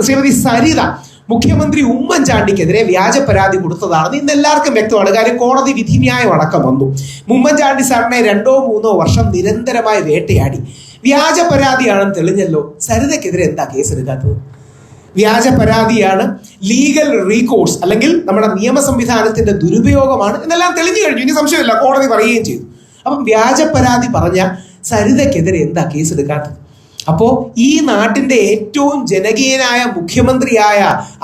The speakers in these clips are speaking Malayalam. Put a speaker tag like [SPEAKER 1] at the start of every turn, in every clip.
[SPEAKER 1] ശ്രീമതി സരിത മുഖ്യമന്ത്രി ഉമ്മൻചാണ്ടിക്കെതിരെ വ്യാജ പരാതി കൊടുത്തതാണെന്ന് ഇന്ന് എല്ലാവർക്കും വ്യക്തമാണ്. കാര്യം കോടതി വിധിന്യായം അടക്കം വന്നു. ഉമ്മൻചാണ്ടി സാറിനെ രണ്ടോ മൂന്നോ വർഷം നിരന്തരമായി വേട്ടയാടി. വ്യാജ പരാതിയാണെന്ന് തെളിഞ്ഞല്ലോ. സരിതക്കെതിരെ എന്താ കേസെടുക്കാത്തത്? വ്യാജ പരാതിയാണ് ലീഗൽ റീകോഴ്സ് അല്ലെങ്കിൽ നമ്മുടെ നിയമ സംവിധാനത്തിന്റെ ദുരുപയോഗമാണ് എന്നെല്ലാം തെളിഞ്ഞു കഴിഞ്ഞു. ഇനി സംശയമില്ല. കോടതി പറയുകയും ചെയ്തു. അപ്പം വ്യാജ പരാതി പറഞ്ഞ സരിതക്കെതിരെ എന്താ കേസ് കേസെടുക്കാത്തത്? അപ്പോ ഈ നാട്ടിന്റെ ഏറ്റവും ജനകീയനായ മുഖ്യമന്ത്രിയായ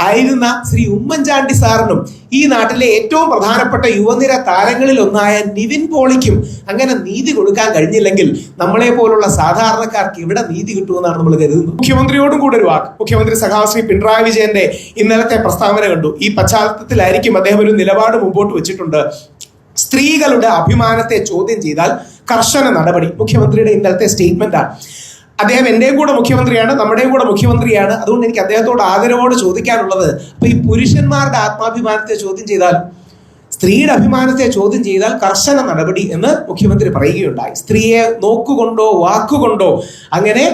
[SPEAKER 1] ആയിരുന്ന ശ്രീ ഉമ്മൻചാണ്ടി സാറിനും ഈ നാട്ടിലെ ഏറ്റവും പ്രധാനപ്പെട്ട യുവനിര താരങ്ങളിൽ ഒന്നായ നിവിൻ പോളിക്കും അങ്ങനെ നീതി കൊടുക്കാൻ കഴിഞ്ഞില്ലെങ്കിൽ നമ്മളെ പോലുള്ള സാധാരണക്കാർക്ക് ഇവിടെ നീതി കിട്ടുമെന്നാണ് നമ്മൾ കരുതുന്നത്. മുഖ്യമന്ത്രിയോടും കൂടെ ഒരു വാക്ക്. മുഖ്യമന്ത്രി സഖാവ് ശ്രീ പിണറായി വിജയന്റെ ഇന്നലത്തെ പ്രസ്താവന കണ്ടു. ഈ പശ്ചാത്തലത്തിലായിരിക്കും അദ്ദേഹം ഒരു നിലപാട് മുമ്പോട്ട് വെച്ചിട്ടുണ്ട്. സ്ത്രീകളുടെ അഭിമാനത്തെ ചോദ്യം ചെയ്താൽ കർശന നടപടി മുഖ്യമന്ത്രിയുടെ ഇന്നലത്തെ സ്റ്റേറ്റ്മെന്റ് ആണ്. അദ്ദേഹം എന്റെയും കൂടെ മുഖ്യമന്ത്രിയാണ് നമ്മുടെയും കൂടെ മുഖ്യമന്ത്രിയാണ്. അതുകൊണ്ട് എനിക്ക് അദ്ദേഹത്തോട് ആദരവോട് ചോദിക്കാനുള്ളത് അപ്പൊ ഈ പുരുഷന്മാരുടെ ആത്മാഭിമാനത്തെ ചോദ്യം ചെയ്താൽ സ്ത്രീയുടെ അഭിമാനത്തെ ചോദ്യം ചെയ്താൽ കർശന നടപടി എന്ന് മുഖ്യമന്ത്രി പറയുകയുണ്ടായി. സ്ത്രീയെ നോക്കുകൊണ്ടോ വാക്കുകൊണ്ടോ അങ്ങനെ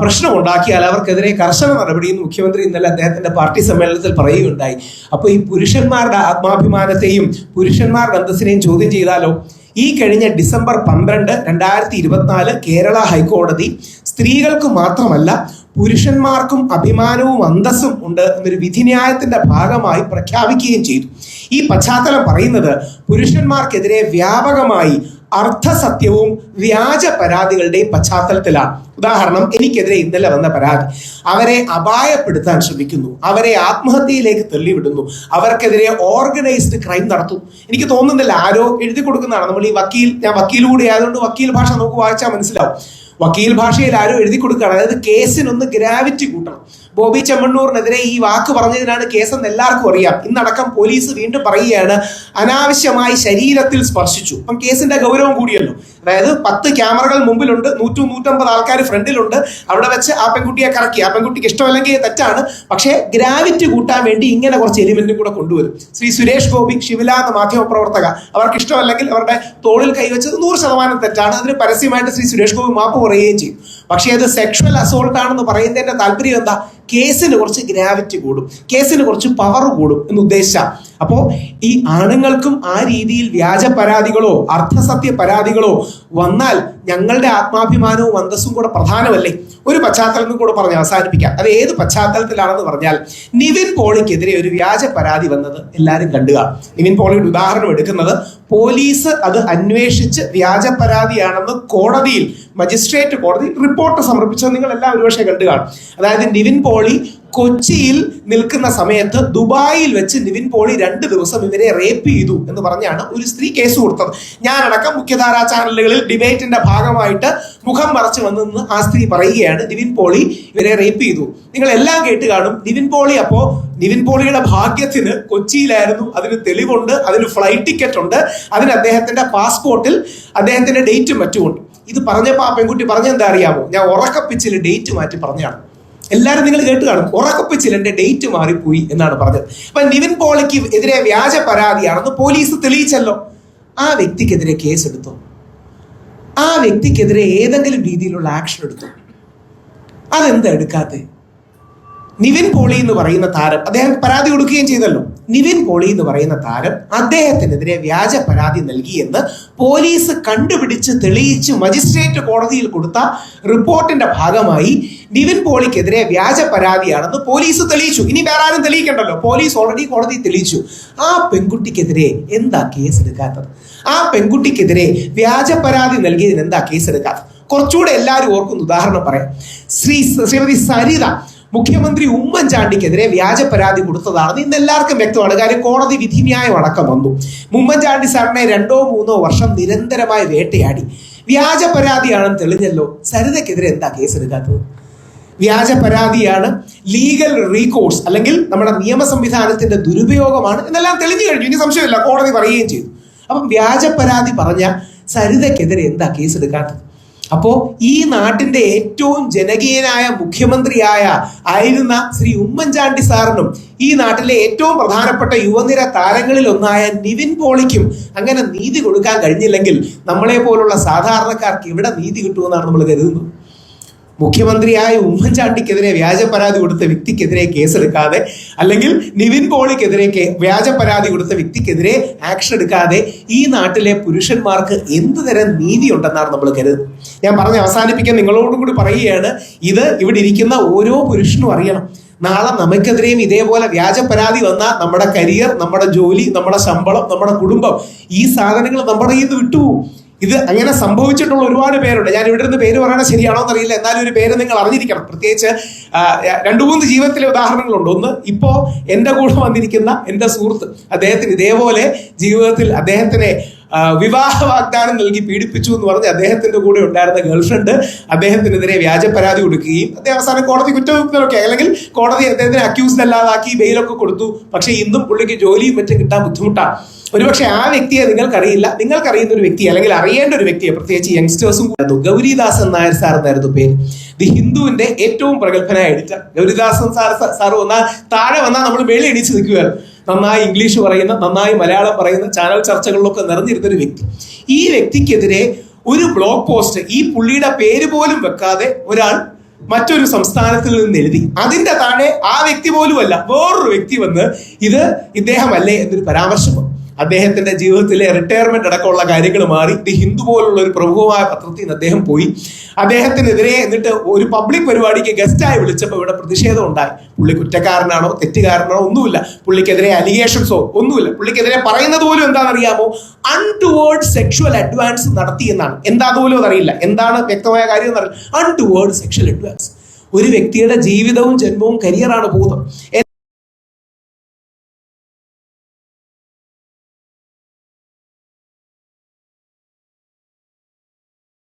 [SPEAKER 1] പ്രശ്നമുണ്ടാക്കിയാൽ അവർക്കെതിരെ കർശന നടപടി എന്ന് മുഖ്യമന്ത്രി ഇന്നലെ അദ്ദേഹത്തിന്റെ പാർട്ടി സമ്മേളനത്തിൽ പറയുകയുണ്ടായി. അപ്പോൾ ഈ പുരുഷന്മാരുടെ ആത്മാഭിമാനത്തെയും പുരുഷന്മാരുടെ അന്തസ്സിനെയും ചോദ്യം ചെയ്താലോ? ഈ കഴിഞ്ഞ ഡിസംബർ പന്ത്രണ്ട് രണ്ടായിരത്തി ഇരുപത്തിനാല് കേരള ഹൈക്കോടതി സ്ത്രീകൾക്ക് മാത്രമല്ല പുരുഷന്മാർക്കും അഭിമാനവും അന്തസ്സും ഉണ്ട് എന്നൊരു വിധിന്യായത്തിന്റെ ഭാഗമായി പ്രഖ്യാപിക്കുകയും ചെയ്തു. ഈ പശ്ചാത്തലം പറയുന്നത് പുരുഷന്മാർക്കെതിരെ വ്യാപകമായി അർത്ഥസത്യവും വ്യാജ പരാതികളുടെയും പശ്ചാത്തലത്തിലാണ്. ഉദാഹരണം എനിക്കെതിരെ ഇന്നലെ വന്ന പരാതി. അവരെ അപായപ്പെടുത്താൻ ശ്രമിക്കുന്നു. അവരെ ആത്മഹത്യയിലേക്ക് തള്ളിവിടുന്നു. അവർക്കെതിരെ ഓർഗനൈസ്ഡ് ക്രൈം നടത്തും. എനിക്ക് തോന്നുന്നില്ല ആരോ എഴുതി കൊടുക്കുന്നതാണ്. നമ്മൾ ഈ വക്കീൽ ഞാൻ വക്കീലൂടെ ആയതുകൊണ്ട് വക്കീൽ ഭാഷ നമുക്ക് വായിച്ചാൽ മനസ്സിലാവും. വക്കീൽ ഭാഷയിൽ ആരും എഴുതി കൊടുക്കുകയാണ്. അതായത് കേസിനൊന്ന് ഗ്രാവിറ്റി കൂട്ടണം. ബോബി ചെമ്മണ്ണൂറിനെതിരെ ഈ വാക്ക് പറഞ്ഞതിനാണ് കേസെന്ന് എല്ലാവർക്കും അറിയാം. ഇന്നടക്കം പോലീസ് വീണ്ടും പറയുകയാണ് അനാവശ്യമായി ശരീരത്തിൽ സ്പർശിച്ചു. അപ്പം കേസിന്റെ ഗൗരവം കൂടിയല്ലോ. അതായത് പത്ത് ക്യാമറകൾ മുമ്പിലുണ്ട് നൂറ്റു നൂറ്റമ്പത് ആൾക്കാർ ഫ്രണ്ടിലുണ്ട്. അവിടെ വെച്ച് ആ പെൺകുട്ടിയെ കറക്കി. ആ പെൺകുട്ടിക്ക് ഇഷ്ടമല്ലെങ്കിൽ തെറ്റാണ്. പക്ഷേ ഗ്രാവിറ്റി കൂട്ടാൻ വേണ്ടി ഇങ്ങനെ കുറച്ച് എലിമെന്റും കൂടെ കൊണ്ടുവരും. ശ്രീ സുരേഷ് ഗോപി ശിവല എന്ന മാധ്യമ പ്രവർത്തക അവർക്ക് ഇഷ്ടമല്ലെങ്കിൽ അവരുടെ തോളിൽ കൈവച്ചത് നൂറ് ശതമാനം തെറ്റാണ്. അതിന് പരസ്യമായിട്ട് ശ്രീ സുരേഷ് ഗോപി മാപ്പ് പറയുകയും ചെയ്യും. പക്ഷേ അത് സെക്ഷൽ അസോൾട്ട് ആണെന്ന് പറയുന്നതിന്റെ താല്പര്യം എന്താ? കേസിന് കുറച്ച് ഗ്രാവിറ്റി കൂടും കേസിന് കുറച്ച് പവർ കൂടും എന്ന് ഉദ്ദേശിച്ച അപ്പോ ഈ ആണുങ്ങൾക്കും ആ രീതിയിൽ വ്യാജ പരാതികളോ അർത്ഥസത്യ പരാതികളോ വന്നാൽ ഞങ്ങളുടെ ആത്മാഭിമാനവും അന്തസ്സും കൂടെ പ്രധാനമല്ലേ? ഒരു പശ്ചാത്തലത്തിൽ കൂടെ പറഞ്ഞ് അവസാനിപ്പിക്കാം. അത് ഏത് പശ്ചാത്തലത്തിലാണെന്ന് പറഞ്ഞാൽ നിവിൻ പോളിക്കെതിരെ ഒരു വ്യാജ പരാതി വന്നത് എല്ലാവരും കണ്ടുക. നിവിൻ പോളിയുടെ ഉദാഹരണം എടുക്കുന്നത് പോലീസ് അത് അന്വേഷിച്ച് വ്യാജ പരാതിയാണെന്ന് കോടതിയിൽ മജിസ്ട്രേറ്റ് കോടതി റിപ്പോർട്ട് സമർപ്പിച്ചത് നിങ്ങൾ എല്ലാം ഒരുപക്ഷെ കണ്ടു കാണും അതായത് നിവിൻ പോളി കൊച്ചിയിൽ നിൽക്കുന്ന സമയത്ത് ദുബായിൽ വെച്ച് നിവിൻ പോളി രണ്ട് ദിവസം ഇവരെ റേപ്പ് ചെയ്തു എന്ന് പറഞ്ഞാണ് ഒരു സ്ത്രീ കേസ് കൊടുത്തത്. ഞാനടക്കം മുഖ്യധാരാ ചാനലുകളിൽ ഡിബേറ്റിന്റെ ഭാഗമായിട്ട് മുഖം മറച്ചു വന്നെന്ന് ആ സ്ത്രീ പറയുകയാണ് നിവിൻ പോളി ഇവരെ റേപ്പ് ചെയ്തു. നിങ്ങൾ എല്ലാം കേട്ട് കാണും നിവിൻ പോളി അപ്പോ നിവിൻ പോളിയുടെ ഭാഗ്യത്തിന് കൊച്ചിയിലായിരുന്നു. അതിന് തെളിവുണ്ട് അതിന് ഫ്ലൈറ്റ് ടിക്കറ്റ് ഉണ്ട് അതിന് അദ്ദേഹത്തിന്റെ പാസ്പോർട്ടിൽ അദ്ദേഹത്തിന്റെ ഡേറ്റും മറ്റുമുണ്ട് ഇത് പറഞ്ഞപ്പോൾ ആ പെൺകുട്ടി പറഞ്ഞെന്താ അറിയാമോ? ഞാൻ ഉറക്കപ്പിച്ചിൽ ഡേറ്റ് മാറ്റി പറഞ്ഞാണ് എല്ലാവരും നിങ്ങൾ കേട്ട് കാണും. ഉറക്കപ്പിച്ചിൽ എന്റെ ഡേറ്റ് മാറിപ്പോയി എന്നാണ് പറഞ്ഞത്. അപ്പൊ നിവിൻ പോളിക്ക് എതിരെ വ്യാജ പരാതിയാണെന്ന് പോലീസ് തെളിയിച്ചല്ലോ. ആ വ്യക്തിക്കെതിരെ കേസ് എടുത്തോ? ആ വ്യക്തിക്കെതിരെ ഏതെങ്കിലും രീതിയിലുള്ള ആക്ഷൻ എടുത്തോ? അതെന്താ എടുക്കാത്തേ? നിവിൻ പോളി എന്ന് പറയുന്ന താരം അദ്ദേഹം പരാതി കൊടുക്കുകയും ചെയ്തല്ലോ. നിവിൻ പോളി എന്ന് പറയുന്ന താരം അദ്ദേഹത്തിനെതിരെ വ്യാജ പരാതി നൽകിയെന്ന് പോലീസ് കണ്ടുപിടിച്ച് തെളിയിച്ച് മജിസ്ട്രേറ്റ് കോടതിയിൽ കൊടുത്ത റിപ്പോർട്ടിന്റെ ഭാഗമായി നിവിൻ പോളിക്കെതിരെ വ്യാജ പരാതിയാണെന്ന് പോലീസ് തെളിയിച്ചു. ഇനി വേറെ ആരും തെളിയിക്കണ്ടല്ലോ. പോലീസ് ഓൾറെഡി കോടതി തെളിയിച്ചു. ആ പെൺകുട്ടിക്കെതിരെ എന്താ കേസ് എടുക്കാത്തത് ആ പെൺകുട്ടിക്കെതിരെ വ്യാജ പരാതി നൽകിയതിന് എന്താ കേസ് എടുക്കാത്തത് കുറച്ചുകൂടെ എല്ലാവരും ഓർക്കുന്ന ഉദാഹരണം പറയാം. ശ്രീ ശ്രീമതി സരിത മുഖ്യമന്ത്രി ഉമ്മൻചാണ്ടിക്കെതിരെ വ്യാജ പരാതി കൊടുത്തതാണെന്ന് ഇന്ന് എല്ലാവർക്കും വ്യക്തമാണ്. കാര്യം കോടതി വിധിന്യായം അടക്കം വന്നു. ഉമ്മൻചാണ്ടി സാറിനെ രണ്ടോ മൂന്നോ വർഷം നിരന്തരമായി വേട്ടയാടി. വ്യാജ പരാതിയാണെന്ന് തെളിഞ്ഞല്ലോ. സരിതയ്ക്കെതിരെ എന്താ കേസെടുക്കാത്തത്? വ്യാജ പരാതിയാണ് ലീഗൽ റീകോഴ്സ് അല്ലെങ്കിൽ നമ്മുടെ നിയമ സംവിധാനത്തിന്റെ ദുരുപയോഗമാണ് എന്നെല്ലാം തെളിഞ്ഞു കഴിഞ്ഞു. ഇനി സംശയമില്ല കോടതി പറയുകയും ചെയ്തു. അപ്പം വ്യാജ പരാതി പറഞ്ഞ സരിതയ്ക്കെതിരെ എന്താ കേസെടുക്കാത്തത്? അപ്പോ ഈ നാട്ടിന്റെ ഏറ്റവും ജനകീയനായ മുഖ്യമന്ത്രിയായ ആയിരുന്ന ശ്രീ ഉമ്മൻചാണ്ടി സാറിനും ഈ നാട്ടിലെ ഏറ്റവും പ്രധാനപ്പെട്ട യുവനിര താരങ്ങളിൽ ഒന്നായ നിവിൻ പോളിക്കും അങ്ങനെ നീതി കൊടുക്കാൻ കഴിഞ്ഞില്ലെങ്കിൽ നമ്മളെ പോലുള്ള സാധാരണക്കാർക്ക് എവിടെ നീതി കിട്ടുമെന്നാണ് നമ്മൾ കരുതുന്നത്. മുഖ്യമന്ത്രിയായ ഉമ്മൻചാണ്ടിക്കെതിരെ വ്യാജ പരാതി കൊടുത്ത വ്യക്തിക്കെതിരെ കേസെടുക്കാതെ അല്ലെങ്കിൽ നിവിൻ പോളിക്കെതിരെ വ്യാജ പരാതി കൊടുത്ത വ്യക്തിക്കെതിരെ ആക്ഷൻ എടുക്കാതെ ഈ നാട്ടിലെ പുരുഷന്മാർക്ക് എന്ത് തരം നീതി ഉണ്ടെന്നാണ് നമ്മൾ കരുതുന്നത്. ഞാൻ പറഞ്ഞ് അവസാനിപ്പിക്കാൻ നിങ്ങളോടും കൂടി പറയുകയാണ്. ഇത് ഇവിടെ ഇരിക്കുന്ന ഓരോ പുരുഷനും അറിയണം. നാളെ നമുക്കെതിരെയും ഇതേപോലെ വ്യാജ പരാതി വന്നാൽ നമ്മുടെ കരിയർ നമ്മുടെ ജോലി നമ്മുടെ ശമ്പളം നമ്മുടെ കുടുംബം ഈ സാധനങ്ങൾ നമ്മുടെ കയ്യിൽ നിന്ന് വിട്ടുപോകും. ഇത് അങ്ങനെ സംഭവിച്ചിട്ടുള്ള ഒരുപാട് പേരുണ്ട്. ഞാൻ ഇവിടെ നിന്ന് പേര് പറയണത് ശരിയാണോ എന്നറിയില്ല. എന്നാലും ഒരു പേര് നിങ്ങൾ അറിഞ്ഞിരിക്കണം. പ്രത്യേകിച്ച് രണ്ടു മൂന്ന് ജീവിതത്തിലെ ഉദാഹരണങ്ങളുണ്ട്. ഒന്ന് ഇപ്പോ എന്റെ കൂടെ വന്നിരിക്കുന്ന എന്റെ സുഹൃത്ത് അദ്ദേഹത്തിന് ഇതേപോലെ ജീവിതത്തിൽ അദ്ദേഹത്തിനെ വിവാഹ വാഗ്ദാനം നൽകി പീഡിപ്പിച്ചു എന്ന് പറഞ്ഞ് അദ്ദേഹത്തിന്റെ കൂടെ ഉണ്ടായിരുന്ന ഗേൾഫ്രണ്ട് അദ്ദേഹത്തിനെതിരെ വ്യാജ പരാതി കൊടുക്കുകയും അദ്ദേഹം അവസാനം കോടതി കുറ്റവിമുക്തനൊക്കെ. അല്ലെങ്കിൽ കോടതി അദ്ദേഹത്തിനെ അക്യൂസ്ഡ് അല്ലാതാക്കി ബെയിലൊക്കെ കൊടുത്തു. പക്ഷേ ഇന്നും പുള്ളിക്ക് ജോലിയും മറ്റും കിട്ടാൻ ബുദ്ധിമുട്ടാണ് ഒരുപക്ഷെ ആ വ്യക്തിയെ നിങ്ങൾക്കറിയില്ല. നിങ്ങൾക്കറിയുന്ന ഒരു വ്യക്തി അല്ലെങ്കിൽ അറിയേണ്ട ഒരു വ്യക്തിയെ പ്രത്യേകിച്ച് യങ്സ്റ്റേഴ്സും കൂടായിരുന്നു ഗൗരിദാസൻ നായർ സാർ എന്നായിരുന്നു പേര്. ദി ഹിന്ദുവിന്റെ ഏറ്റവും പ്രഗത്ഭനായ എഡിറ്റർ ഗൗരിദാസൻ സാർ സാർ വന്നാൽ താഴെ വന്നാൽ നമ്മൾ വെളി എണീച്ച് നിൽക്കുകയാണ്. നന്നായി ഇംഗ്ലീഷ് പറയുന്ന നന്നായി മലയാളം പറയുന്ന ചാനൽ ചർച്ചകളിലൊക്കെ നിറഞ്ഞിരുന്ന ഒരു വ്യക്തി ഈ വ്യക്തിക്കെതിരെ ഒരു ബ്ലോഗ് പോസ്റ്റ് ഈ പുള്ളിയുടെ പേര് പോലും വെക്കാതെ ഒരാൾ മറ്റൊരു സംസ്ഥാനത്തിൽ നിന്ന് എഴുതി അതിന്റെ താഴെ ആ വ്യക്തി പോലുമല്ല വേറൊരു വ്യക്തി വന്ന് ഇത് ഇദ്ദേഹമല്ലേ എന്നൊരു പരാമർശം. അദ്ദേഹത്തിന്റെ ജീവിതത്തിലെ റിട്ടയർമെന്റ് അടക്കമുള്ള കാര്യങ്ങൾ മാറി. ദി ഹിന്ദു പോലുള്ള ഒരു പ്രമുഖമായ പത്രത്തിൽ നിന്ന് അദ്ദേഹം പോയി. അദ്ദേഹത്തിനെതിരെ എന്നിട്ട് ഒരു പബ്ലിക് പരിപാടിക്ക് ഗസ്റ്റായി വിളിച്ചപ്പോൾ ഇവിടെ പ്രതിഷേധം ഉണ്ടായി. പുള്ളി കുറ്റക്കാരനാണോ തെറ്റുകാരനാണോ ഒന്നുമില്ല. പുള്ളിക്കെതിരെ അലിഗേഷൻസോ ഒന്നുമില്ല. പുള്ളിക്കെതിരെ പറയുന്നത് പോലും എന്താണെന്നറിയാമോ? അൺടുവേർഡ് സെക്ഷൽ അഡ്വാൻസ് നടത്തി എന്നാണ്. എന്താ പോലും അതറിയില്ല. എന്താണ് വ്യക്തമായ കാര്യം എന്നറിയില്ല. അൺടുവേർഡ് സെക്ഷൽ അഡ്വാൻസ് ഒരു വ്യക്തിയുടെ ജീവിതവും ജന്മവും കരിയറാണ് ഭൂതം